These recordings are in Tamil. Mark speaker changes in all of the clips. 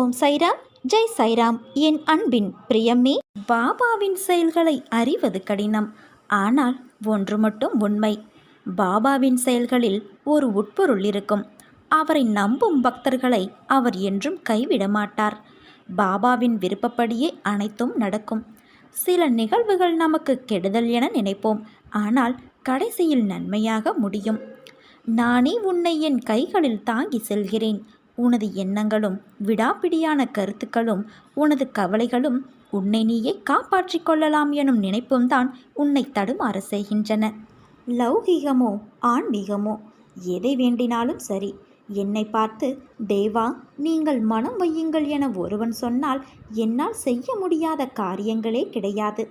Speaker 1: ஓம் சைராம் ஜெய் சைராம். என் அன்பின் பிரியமே பாபாவின் செயல்களை அறிவது கடினம். ஆனால் ஒன்று மட்டும் உண்மை. பாபாவின் செயல்களில் ஒரு உட்பொருள் இருக்கும். அவரை நம்பும் பக்தர்களை அவர் என்றும் கைவிட மாட்டார். பாபாவின் விருப்பப்படியே அனைத்தும் நடக்கும். சில நிகழ்வுகள் நமக்கு கெடுதல் என நினைப்போம். ஆனால் கடைசியில் நன்மையாக முடியும். நானே உன்னை என் கைகளில் தாங்கி செல்கிறேன். உனது எண்ணங்களும் விடாப்பிடியான கருத்துக்களும் உனது கவலைகளும் உன்னை நீயே காப்பாற்றிக் கொள்ளலாம் எனும் நினைப்பும் தான் உன்னை தடுமாற செய்கின்றன. லௌகீகமோ ஆன்மீகமோ எதை வேண்டினாலும் சரி என்னை பார்த்து தேவா நீங்கள் மனம் வையுங்கள் என ஒருவன் சொன்னால் என்னால் செய்ய முடியாத காரியங்களே கிடையாது.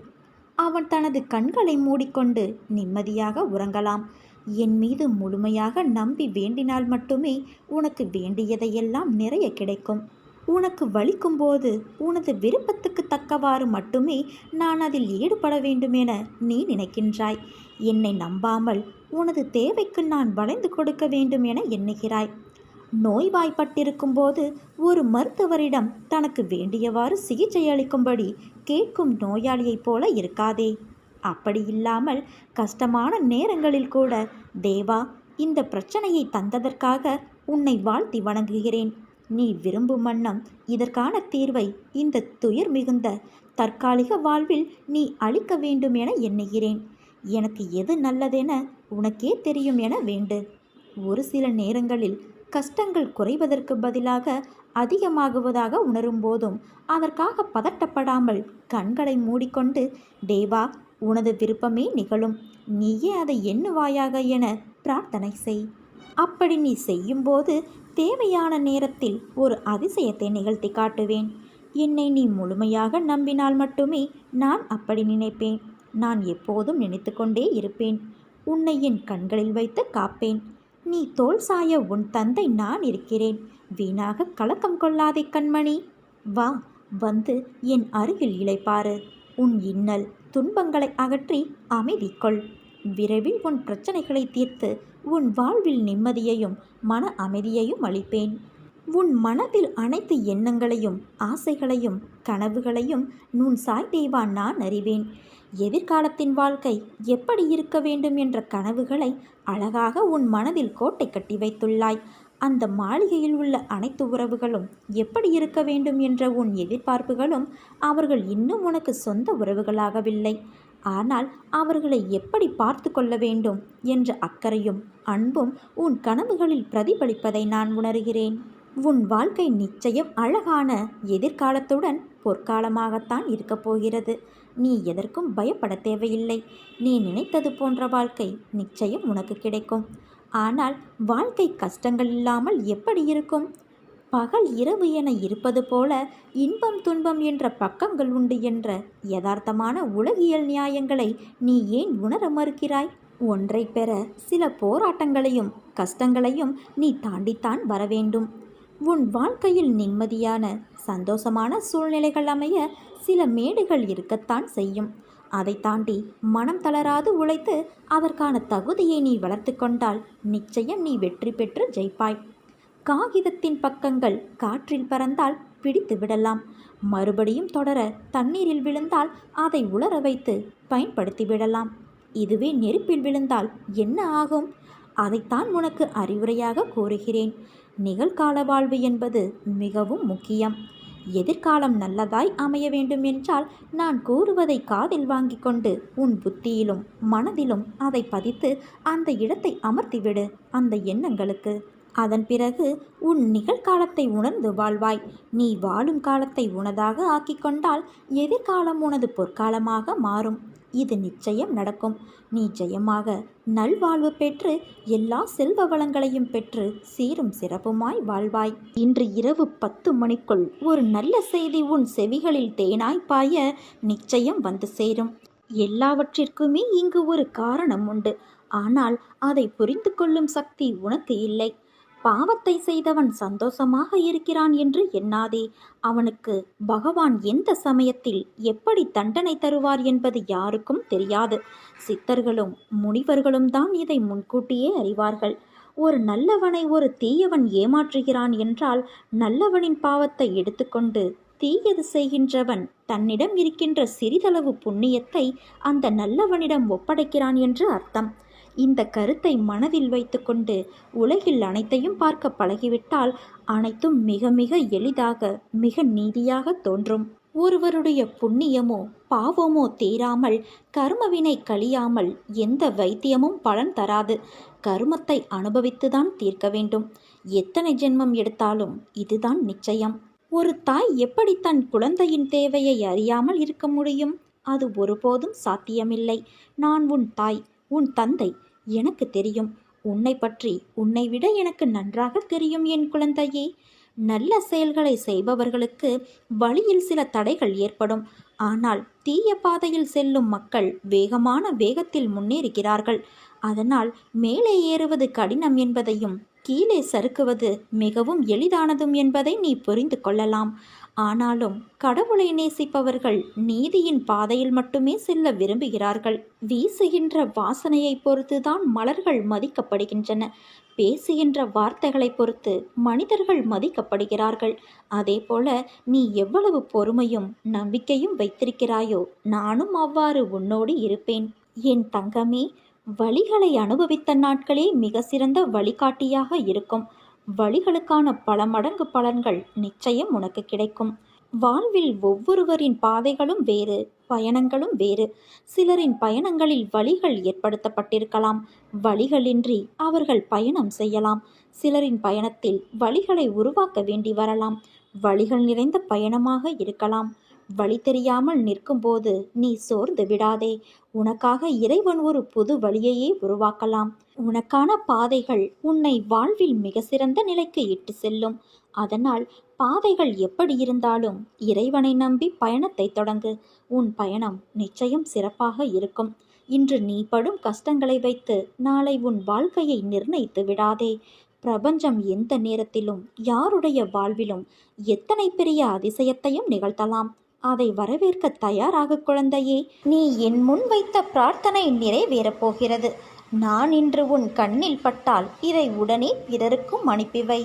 Speaker 1: அவன் தனது கண்களை மூடிக்கொண்டு நிம்மதியாக உறங்கலாம். என் மீது முழுமையாக நம்பி வேண்டினால் மட்டுமே உனக்கு வேண்டியதையெல்லாம் நிறைய கிடைக்கும். உனக்கு வலிக்கும்போது உனது விருப்பத்துக்கு தக்கவாறு மட்டுமே நான் அதில் ஈடுபட வேண்டுமென நீ நினைக்கின்றாய். என்னை நம்பாமல் உனது தேவைக்கு நான் வளைந்து கொடுக்க வேண்டும் என எண்ணுகிறாய். நோய்வாய்ப்பட்டிருக்கும் போது ஒரு மருத்துவரிடம் தனக்கு வேண்டியவாறு சிகிச்சை அளிக்கும்படி கேட்கும் நோயாளியைப் போல இருக்காதே. அப்படி இல்லாமல் கஷ்டமான நேரங்களில் கூட தேவா இந்த பிரச்சனையை தந்ததற்காக உன்னை வாழ்த்தி வணங்குகிறேன். நீ விரும்பும் வண்ணம் இதற்கான தீர்வை இந்த துயர் மிகுந்த தற்காலிக வாழ்வில் நீ அளிக்க வேண்டும் என எண்ணுகிறேன். எனக்கு எது நல்லதென உனக்கே தெரியும் என வேண்டு ஒரு சில நேரங்களில் கஷ்டங்கள் குறைவதற்கு பதிலாக அதிகமாகுவதாக உணரும் போதும் அதற்காக பதட்டப்படாமல் கண்களை மூடிக்கொண்டு தேவா உனது விருப்பமே நிகழும். நீயே அதை எண்ணுவாயாக என பிரார்த்தனை செய். அப்படி நீ செய்யும்போது தேவையான நேரத்தில் ஒரு அதிசயத்தை நிகழ்த்தி காட்டுவேன். என்னை நீ முழுமையாக நம்பினால் மட்டுமே நான் அப்படி நினைப்பேன். நான் எப்போதும் நினைத்து கொண்டே இருப்பேன். உன்னை என் கண்களில் வைத்து காப்பேன். நீ தோல் சாய உன் தந்தை நான் இருக்கிறேன். வீணாக கலக்கம் கொள்ளாதே கண்மணி. வா வந்து என் அருகில் இழைப்பாரு உன் இன்னல் துன்பங்களை அகற்றி அமைதி கொள். விரைவில் உன் பிரச்சனைகளை தீர்த்து உன் வாழ்வில் நிம்மதியையும் மன அமைதியையும் அளிப்பேன். உன் மனதில் அனைத்து எண்ணங்களையும் ஆசைகளையும் கனவுகளையும் நுண் சாய் தேவா நான் அறிவேன். எதிர்காலத்தின் வாழ்க்கை எப்படி இருக்க வேண்டும் என்ற கனவுகளை அழகாக உன் மனதில் கோட்டை கட்டி வைத்துள்ளாய். அந்த மாளிகையில் உள்ள அனைத்து உறவுகளும் எப்படி இருக்க வேண்டும் என்ற உன் எதிர்பார்ப்புகளும் அவர்கள் இன்னும் உனக்கு சொந்த உறவுகளாகவில்லை. ஆனால் அவர்களை எப்படி பார்த்து கொள்ள வேண்டும் என்ற அக்கறையும் அன்பும் உன் கனவுகளில் பிரதிபலிப்பதை நான் உணர்கிறேன். உன் வாழ்க்கை நிச்சயம் அழகான எதிர்காலத்துடன் பொற்காலமாகத்தான் இருக்கப் போகிறது. நீ எதற்கும் பயப்பட தேவையில்லை. நீ நினைத்தது போன்ற வாழ்க்கை நிச்சயம் உனக்கு கிடைக்கும். ஆனால் வாழ்க்கை கஷ்டங்கள் இல்லாமல் எப்படி இருக்கும்? பகல் இரவு என இருப்பது போல இன்பம் துன்பம் என்ற பக்கங்கள் உண்டு என்ற யதார்த்தமான உலகியல் நியாயங்களை நீ ஏன் உணர மறுக்கிறாய்? ஒன்றை பெற சில போராட்டங்களையும் கஷ்டங்களையும் நீ தாண்டித்தான் வர வேண்டும். உன் வாழ்க்கையில் நிம்மதியான சந்தோஷமான சூழ்நிலைகள் அமைய சில மேடுகள் இருக்கத்தான் செய்யும். அதை தாண்டி மனம் தளராது உழைத்து அதற்கான தகுதியை நீ வளர்த்து கொண்டால் நிச்சயம் நீ வெற்றி பெற்று ஜெயிப்பாய். காகிதத்தின் பக்கங்கள் காற்றில் பறந்தால் பிடித்து விடலாம். மறுபடியும் தொடர தண்ணீரில் விழுந்தால் அதை உலர வைத்து பயன்படுத்தி விடலாம். இதுவே நெருப்பில் விழுந்தால் என்ன ஆகும்? அதைத்தான் உனக்கு அறிவுரையாக கூறுகிறேன். நிகழ்கால வாழ்வு என்பது மிகவும் முக்கியம். எதிர்காலம் நல்லதாய் அமைய வேண்டும் என்றால் நான் கூறுவதை காதில் வாங்கி கொண்டு உன் புத்தியிலும் மனதிலும் அதை பதித்து அந்த இடத்தை அமர்த்திவிடு அந்த எண்ணங்களுக்கு. அதன் பிறகு உன் நிகழ்காலத்தை உணர்ந்து வாழ்வாய். நீ வாழும் காலத்தை உனதாக ஆக்கிக்கொண்டால் எதிர்காலம் உனது பொற்காலமாக மாறும். இது நிச்சயம் நடக்கும். நீ ஜெயமாக நல்வாழ்வு பெற்று எல்லா செல்வ வளங்களையும் பெற்று சீரும் சிறப்புமாய் வாழ்வாய். இன்று இரவு பத்து மணிக்குள் ஒரு நல்ல செய்தி உன் செவிகளில் தேனாய் பாய நிச்சயம் வந்து சேரும். எல்லாவற்றிற்குமே இங்கு ஒரு காரணம் உண்டு. ஆனால் அதை புரிந்து கொள்ளும் சக்தி உனக்கு இல்லை. பாவத்தை செய்தவன் சந்தோஷமாக இருக்கிறான் என்று எண்ணாதே. அவனுக்கு பகவான் எந்த சமயத்தில் எப்படி தண்டனை தருவார் என்பது யாருக்கும் தெரியாது. சித்தர்களும் முனிவர்களும் தான் இதை முன்கூட்டியே அறிவார்கள். ஒரு நல்லவனை ஒரு தீயவன் ஏமாற்றுகிறான் என்றால் நல்லவனின் பாவத்தை எடுத்துக்கொண்டு தீயது செய்கின்றவன் தன்னிடம் இருக்கின்ற சிறிதளவு புண்ணியத்தை அந்த நல்லவனிடம் ஒப்படைக்கிறான் என்று அர்த்தம். இந்த கருத்தை மனதில் வைத்துக்கொண்டு உலகில் அனைத்தையும் பார்க்க பழகிவிட்டால் அனைத்தும் மிக மிக எளிதாக மிக நீதியாக தோன்றும். ஒருவருடைய புண்ணியமோ பாவமோ தீராமல் கர்மவினை கழியாமல் எந்த வைத்தியமும் பலன் தராது. கர்மத்தை அனுபவித்துதான் தீர்க்க வேண்டும். எத்தனை ஜென்மம் எடுத்தாலும் இதுதான் நிச்சயம். ஒரு தாய் எப்படி தன் குழந்தையின் தேவையை அறியாமல் இருக்க முடியும்? அது ஒருபோதும் சாத்தியமில்லை. நான் உன் தாய் உன் தந்தை எனக்கு தெரியும். உன்னை பற்றி உன்னை விட எனக்கு நன்றாக தெரியும் என் குழந்தையே. நல்ல செயல்களை செய்பவர்களுக்கு வழியில் சில தடைகள் ஏற்படும். ஆனால் தீய பாதையில் செல்லும் மக்கள் வேகமான வேகத்தில் முன்னேறுகிறார்கள். அதனால் மேலே ஏறுவது கடினம் என்பதையும் கீழே சறுக்குவது மிகவும் எளிதானதும் என்பதை நீ புரிந்து கொள்ளலாம். ஆனாலும் கடவுளை நேசிப்பவர்கள் நீதியின் பாதையில் மட்டுமே செல்ல விரும்புகிறார்கள். வீசுகின்ற வாசனையை பொறுத்துதான் மலர்கள் மதிக்கப்படுகின்றன. பேசுகின்ற வார்த்தைகளை பொறுத்து மனிதர்கள் மதிக்கப்படுகிறார்கள். அதேபோல நீ எவ்வளவு பொறுமையும் நம்பிக்கையும் வைத்திருக்கிறாயோ நானும் அவ்வாறு உன்னோடு இருப்பேன். என் தங்கமே வழிகளை அனுபவித்த நாட்களே மிக சிறந்த வழிகாட்டியாக இருக்கும். வழிகளுக்கான பல மடங்கு பலன்கள் நிச்சயம் உனக்கு கிடைக்கும். வாழ்வில் ஒவ்வொருவரின் பாதைகளும் வேறு பயணங்களும் வேறு. சிலரின் பயணங்களில் வழிகள் ஏற்படுத்தப்பட்டிருக்கலாம். வழிகளின்றி அவர்கள் பயணம் செய்யலாம். சிலரின் பயணத்தில் வழிகளை உருவாக்க வேண்டி வரலாம். வழிகள் நிறைந்த பயணமாக இருக்கலாம். வழி தெரியாமல் நிற்கும்போது நீ சோர்ந்து விடாதே. உனக்காக இறைவன் ஒரு புது வழியையே உருவாக்கலாம். உனக்கான பாதைகள் உன்னை வாழ்வில் மிக சிறந்த நிலைக்கு இட்டு செல்லும். அதனால் பாதைகள் எப்படி இருந்தாலும் இறைவனை நம்பி பயணத்தை தொடங்கு. உன் பயணம் நிச்சயம் சிறப்பாக இருக்கும். இன்று நீ படும் கஷ்டங்களை வைத்து நாளை உன் வாழ்க்கையை நிர்ணயித்து விடாதே. பிரபஞ்சம் எந்த நேரத்திலும் யாருடைய வாழ்விலும் எத்தனை பெரிய அதிசயத்தையும் நிகழ்த்தலாம். அதை வரவேற்க தயாராக குழந்தையே நீ என் முன் வைத்த பிரார்த்தனை நிறைவேறப் போகிறது நான் இன்று உன் கண்ணில் பட்டால் இதை உடனே பிறருக்கும் அனுப்பிவை.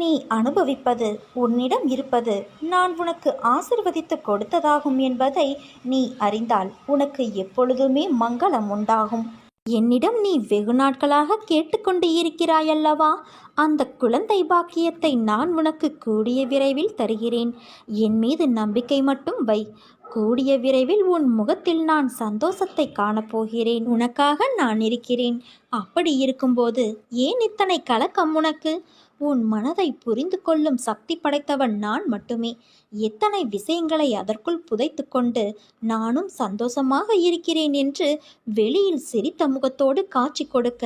Speaker 1: நீ அனுபவிப்பது உன்னிடம் இருப்பது நான் உனக்கு ஆசிர்வதித்து கொடுத்ததாகும் என்பதை நீ அறிந்தால் உனக்கு எப்பொழுதுமே மங்களம் உண்டாகும். என்னிடம் நீ வெகு நாட்களாக கேட்டுக்கொண்டு இருக்கிறாயல்லவா? அந்த குழந்தை பாக்கியத்தை நான் உனக்கு கூடிய விரைவில் தருகிறேன். என் மீது நம்பிக்கை மட்டும் வை. கூடிய விரைவில் உன் முகத்தில் நான் சந்தோஷத்தை காணப்போகிறேன். உனக்காக நான் இருக்கிறேன். அப்படி இருக்கும்போது ஏன் இத்தனை கலக்கம் உனக்கு? உன் மனதை புரிந்து கொள்ளும் சக்தி படைத்தவன் நான் மட்டுமே. எத்தனை விஷயங்களை அதற்குள் புதைத்து கொண்டு நானும் சந்தோஷமாக இருக்கிறேன் என்று வெளியில் சிரித்த முகத்தோடு காட்சி கொடுக்க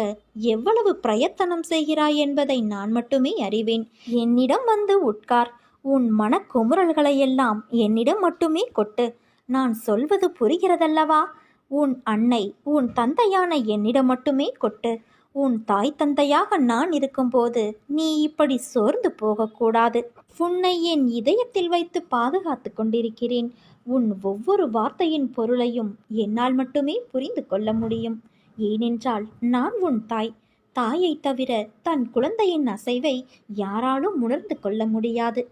Speaker 1: எவ்வளவு பிரயத்தனம் செய்கிறாய் என்பதை நான் மட்டுமே அறிவேன். என்னிடம் வந்து உட்கார். உன் மனக்குமுறல்களையெல்லாம் என்னிடம் மட்டுமே கொட்டு. நான் சொல்வது புரிகிறதல்லவா? உன் அன்னை உன் தந்தையான என்னிடம் மட்டுமே கொட்டு. உன் தாய் தந்தையாக நான் இருக்கும்போது நீ இப்படி சோர்ந்து போகக்கூடாது. உன்னை என் இதயத்தில் வைத்து பாதுகாத்து கொண்டிருக்கிறேன். உன் ஒவ்வொரு வார்த்தையின் பொருளையும் என்னால் மட்டுமே புரிந்து கொள்ள முடியும். ஏனென்றால் நான் உன் தாய். தாயை தவிர தன் குழந்தையின் அசைவை யாராலும் உணர்ந்து கொள்ள முடியாது.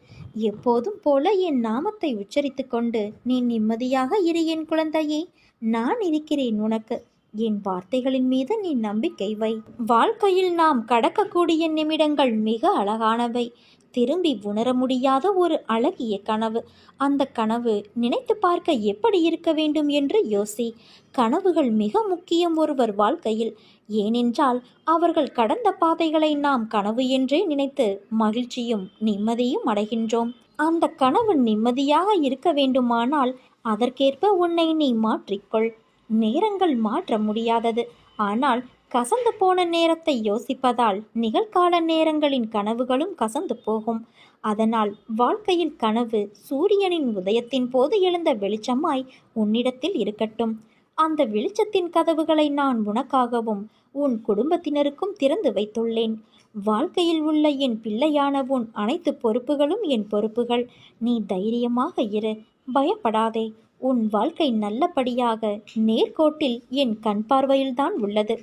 Speaker 1: எப்போதும் போல என் நாமத்தை உச்சரித்து கொண்டு நீ நிம்மதியாக இரு என் குழந்தையே. நான் இருக்கிறேன் உனக்கு. என் வார்த்தைகளின் மீது நீ நம்பிக்கை வை. வாழ்க்கையில் நாம் கடக்கக்கூடிய நிமிடங்கள் மிக அழகானவை. திரும்பி உணர முடியாத ஒரு அழகிய கனவு. அந்த கனவு நினைத்து பார்க்க எப்படி இருக்க வேண்டும் என்று யோசி. கனவுகள் மிக முக்கியம் ஒருவர் வாழ்க்கையில். ஏனென்றால் அவர்கள் கடந்த பாதைகளை நாம் கனவு என்றே நினைத்து மகிழ்ச்சியும் நிம்மதியும் அடைகின்றோம். அந்த கனவு நிம்மதியாக இருக்க வேண்டுமானால் அதற்கேற்ப உன்னை நீ மாற்றிக்கொள். நேரங்கள் மாற்ற முடியாதது. ஆனால் கசந்து போன நேரத்தை யோசிப்பதால் நிகழ்கால நேரங்களின் கனவுகளும் கசந்து போகும். அதனால் வாழ்க்கையில் கனவு சூரியனின் உதயத்தின் போது எழுந்த வெளிச்சமாய் உன்னிடத்தில் இருக்கட்டும். அந்த வெளிச்சத்தின் கதவுகளை நான் உனக்காகவும் உன் குடும்பத்தினருக்கும் திறந்து வைத்துள்ளேன். வாழ்க்கையில் உள்ள என் பிள்ளையான உன் அனைத்து பொறுப்புகளும் என் பொறுப்புகள். நீ தைரியமாக இரு பயப்படாதே. உன் வாழ்க்கை நல்லபடியாக நேர்கோட்டில் என் கண் பார்வையில்தான் உள்ளது.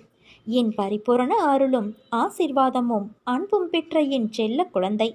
Speaker 1: என் பரிபூரண அருளும் ஆசிர்வாதமும் அன்பும் பெற்ற என் செல்ல குழந்தை.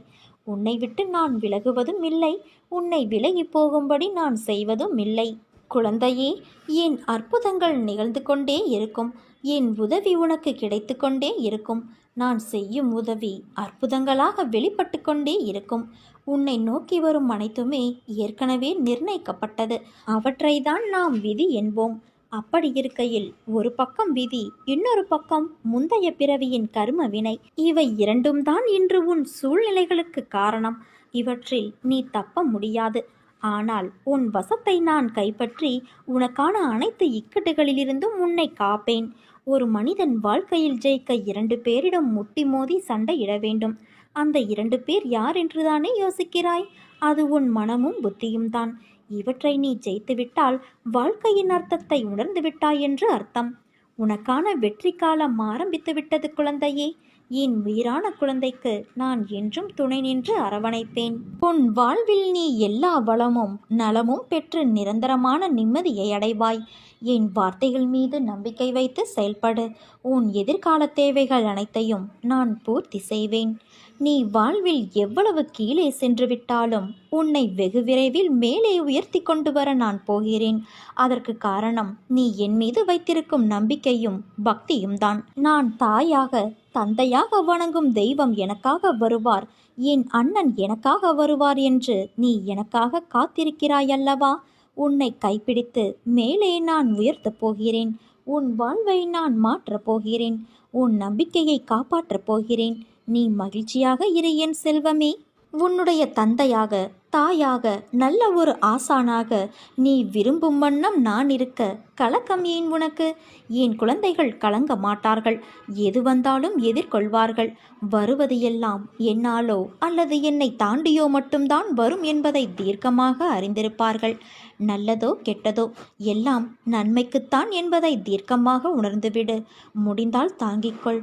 Speaker 1: உன்னை விட்டு நான் விலகுவதும் இல்லை உன்னை விலகி போகும்படி நான் செய்வதும் இல்லை. குழந்தையே என் அற்புதங்கள் நிகழ்ந்து கொண்டே இருக்கும். என் உதவி உனக்கு கிடைத்து கொண்டே இருக்கும். நான் செய்யும் உதவி அற்புதங்களாக வெளிப்பட்டு கொண்டே இருக்கும். உன்னை நோக்கி வரும் அனைத்துமே ஏற்கனவே நிர்ணயிக்கப்பட்டது. அவற்றைதான் நாம் விதி என்போம். அப்படி இருக்கையில் ஒரு பக்கம் விதி இன்னொரு பக்கம் முந்தைய பிறவியின் கரும வினை. இவை இரண்டும் தான் இன்று உன் சூழ்நிலைகளுக்கு காரணம். இவற்றில் நீ தப்ப முடியாது. ஆனால் உன் வசத்தை நான் கைப்பற்றி உனக்கான அனைத்து இக்கட்டுகளிலிருந்தும் உன்னை காப்பேன். ஒரு மனிதன் வாழ்க்கையில் ஜெயிக்க இரண்டு பேரிடம் முட்டி மோதி சண்டையிட வேண்டும். அந்த இரண்டு பேர் யார் என்றுதானே யோசிக்கிறாய்? அது உன் மனமும் புத்தியும் தான். இவற்றை நீ ஜெயித்துவிட்டால் வாழ்க்கையின் அர்த்தத்தை உணர்ந்து விட்டாய் என்று அர்த்தம். உனக்கான வெற்றி காலம் ஆரம்பித்து விட்டது குழந்தையே. என் உயிரான குழந்தைக்கு நான் என்றும் துணை நின்று அரவணைப்பேன். உன் வாழ்வில் நீ எல்லா வளமும் நலமும் பெற்று நிரந்தரமான நிம்மதியை அடைவாய். என் வார்த்தைகள் மீது நம்பிக்கை வைத்து செயல்படு. உன் எதிர்கால தேவைகள் அனைத்தையும் நான் பூர்த்தி செய்வேன். நீ வாழ்வில் எவ்வளவு கீழே சென்று விட்டாலும் உன்னை வெகு விரைவில் மேலே உயர்த்தி கொண்டு வர நான் போகிறேன். அதற்கு காரணம் நீ என் மீது வைத்திருக்கும் நம்பிக்கையும் பக்தியும் தான். நான் தாயாக தந்தையாக வணங்கும் தெய்வம் எனக்காக வருவார். என் அண்ணன் எனக்காக வருவார் என்று நீ எனக்காக காத்திருக்கிறாயல்லவா உன்னை கைப்பிடித்து மேலே நான் உயர்த்தப் போகிறேன். உன் வாழ்வை நான் மாற்றப் போகிறேன். உன் நம்பிக்கையை காப்பாற்றப் போகிறேன். நீ மகிழ்ச்சியாக இரு என் செல்வமே. உன்னுடைய தந்தையாக தாயாக நல்ல ஒரு ஆசானாக நீ விரும்பும் வண்ணம் நான் இருக்க கலக்கம் ஏன் உனக்கு? என் குழந்தைகள் கலங்க மாட்டார்கள். எது வந்தாலும் எதிர்கொள்வார்கள். வருவது எல்லாம் என்னாலோ அல்லது என்னை தாண்டியோ மட்டும்தான் வரும் என்பதை தீர்க்கமாக அறிந்திருப்பார்கள். நல்லதோ கெட்டதோ எல்லாம் நன்மைக்குத்தான் என்பதை தீர்க்கமாக உணர்ந்துவிடு. முடிந்தால் தாங்கிக்கொள்.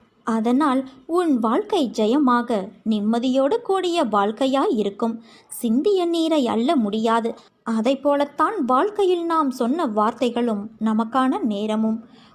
Speaker 1: அதனால் உன் வாழ்க்கை ஜெயமாக நிம்மதியோடு கூடிய வாழ்க்கையாய் இருக்கும். சிந்திய நீரை அல்ல முடியாது. அதை போலத்தான் வாழ்க்கையில் நாம் சொன்ன வார்த்தைகளும் நமக்கான நேரமும்.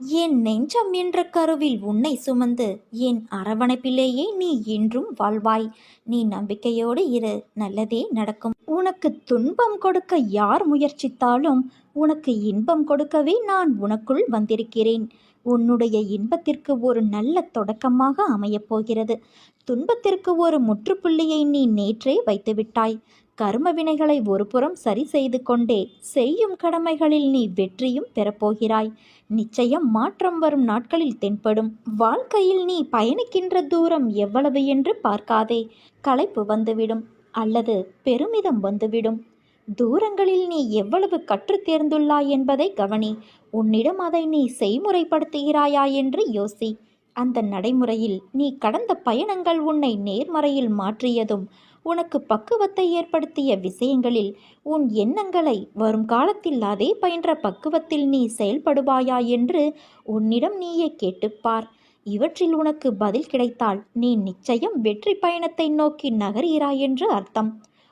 Speaker 1: என் நெஞ்சம் என்ற கருவில் உன்னை சுமந்து என் அரவணைப்பிலேயே நீ என்றும் வாழ்வாய். நீ நம்பிக்கையோடு இரு நல்லதே நடக்கும். உனக்கு துன்பம் கொடுக்க யார் முயற்சித்தாலும் உனக்கு இன்பம் கொடுக்கவே நான் உனக்குள் வந்திருக்கிறேன். உன்னுடைய இன்பத்திற்கு ஒரு நல்ல தொடக்கமாக அமையப் போகிறது. துன்பத்திற்கு ஒரு முற்றுப்புள்ளியை நீ நேற்றே வைத்துவிட்டாய். கர்ம வினைகளை ஒருபுறம் சரி செய்து கொண்டே செய்யும் கடமைகளில் நீ வெற்றியும் பெறப்போகிறாய். நிச்சயம் மாற்றம் வரும் நாட்களில் தென்படும். வாழ்க்கையில் நீ பயணிக்கின்ற தூரம் எவ்வளவு என்று பார்க்காதே. களைப்பு வந்துவிடும் அல்லது பெருமிதம் வந்துவிடும். தூரங்களில் நீ எவ்வளவு கற்று தேர்ந்துள்ளாய் என்பதை கவனி. உன்னிடம் அதை நீ செய்முறைப்படுத்துகிறாயா என்று யோசி. அந்த நடைமுறையில் நீ கடந்த பயணங்கள் உன்னை நேர்மறையில் மாற்றியதும் உனக்கு பக்குவத்தை ஏற்படுத்திய விஷயங்களில் உன் எண்ணங்களை வரும் காலத்தில் அதே பயின்ற பக்குவத்தில் நீ செயல்படுவாயா என்று உன்னிடம் நீயே கேட்டுப்பார். இவற்றில் உனக்கு பதில் கிடைத்தால் நீ நிச்சயம் வெற்றி பயணத்தை நோக்கி நகர்கிறாய் என்று அர்த்தம்.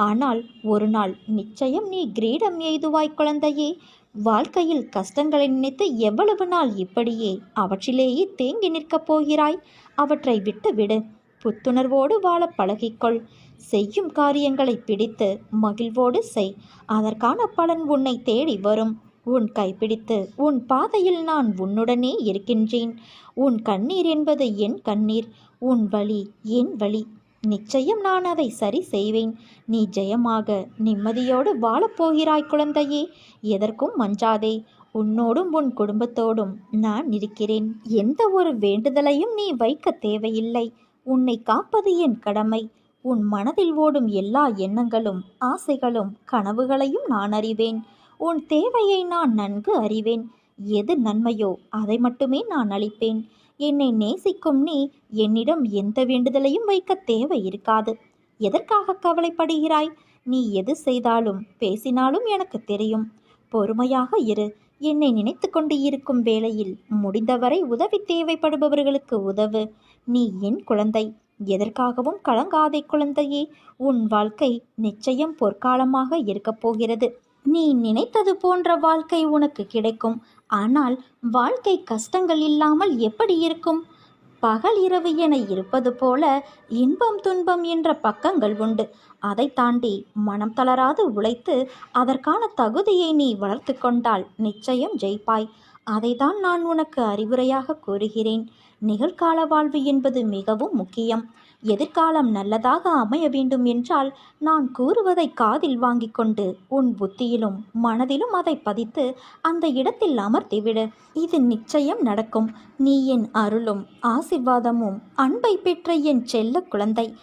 Speaker 1: ஆனால் ஒரு நாள் நிச்சயம் நீ கிரீடம் எய்துவாய் குழந்தையே. வாழ்க்கையில் கஷ்டங்களை நினைத்து எவ்வளவு நாள் இப்படியே அவற்றிலேயே தேங்கி நிற்கப் போகிறாய்? அவற்றை விட்டு விடு புத்துணர்வோடு வாழ பழகிக்கொள். செய்யும் காரியங்களை பிடித்து மகிழ்வோடு செய். அதற்கான பலன் உன்னை தேடி வரும். உன் கைப்பிடித்து உன் பாதையில் நான் உன்னுடனே இருக்கின்றேன். உன் கண்ணீர் என்பது என் கண்ணீர். உன் வழி என் வழி நிச்சயம் நான் அதை சரி செய்வேன். நீ ஜெயமாக நிம்மதியோடு வாழப்போகிறாய் குழந்தையே. எதற்கும் மஞ்சாதே. உன்னோடும் உன் குடும்பத்தோடும் நான் இருக்கிறேன். எந்த ஒரு வேண்டுதலையும் நீ வைக்க தேவையில்லை. உன்னை காப்பது என் கடமை. உன் மனதில் ஓடும் எல்லா எண்ணங்களும் ஆசைகளும் கனவுகளையும் நான் அறிவேன். உன் தேவையை நான் நன்கு அறிவேன். எது நன்மையோ அதை மட்டுமே நான் அளிப்பேன். என்னை நேசிக்கும் நீ என்னிடம் எந்த வேண்டுதலையும் வைக்க தேவை இருக்காது எதற்காக கவலைப்படுகிறாய்? நீ எது செய்தாலும் பேசினாலும் எனக்கு தெரியும். பொறுமையாக இரு. என்னை நினைத்து கொண்டு இருக்கும் வேளையில் முடிந்தவரை உதவி தேவைப்படுபவர்களுக்கு உதவு. நீ என் குழந்தை. எதற்காகவும் கலங்காதே குழந்தையே. உன் வாழ்க்கை நிச்சயம் பொற்காலமாக இருக்கப் போகிறது. நீ நினைத்தது போன்ற வாழ்க்கை உனக்கு கிடைக்கும். ஆனால் வாழ்க்கை கஷ்டங்கள் இல்லாமல் எப்படி இருக்கும்? பகல் இரவு என இருப்பது போல இன்பம் துன்பம் என்ற பக்கங்கள் உண்டு. அதை தாண்டி மனம் தளராது உழைத்து அதற்கான தகுதியை நீ வளர்த்து கொண்டால் நிச்சயம் ஜெயிப்பாய். அதைதான் நான் உனக்கு அறிவுரையாக கூறுகிறேன். நிகழ்கால வாழ்வு என்பது மிகவும் முக்கியம். எதிர்காலம் நல்லதாக அமைய வேண்டும் என்றால் நான் கூறுவதை காதில் வாங்கிக் கொண்டு உன் புத்தியிலும் மனதிலும் அதை பதித்து அந்த இடத்தில் அமர்த்திவிடு. இது நிச்சயம் நடக்கும். நீ என் அருளும் ஆசிர்வாதமும் அன்பை பெற்ற என் செல்ல குழந்தை.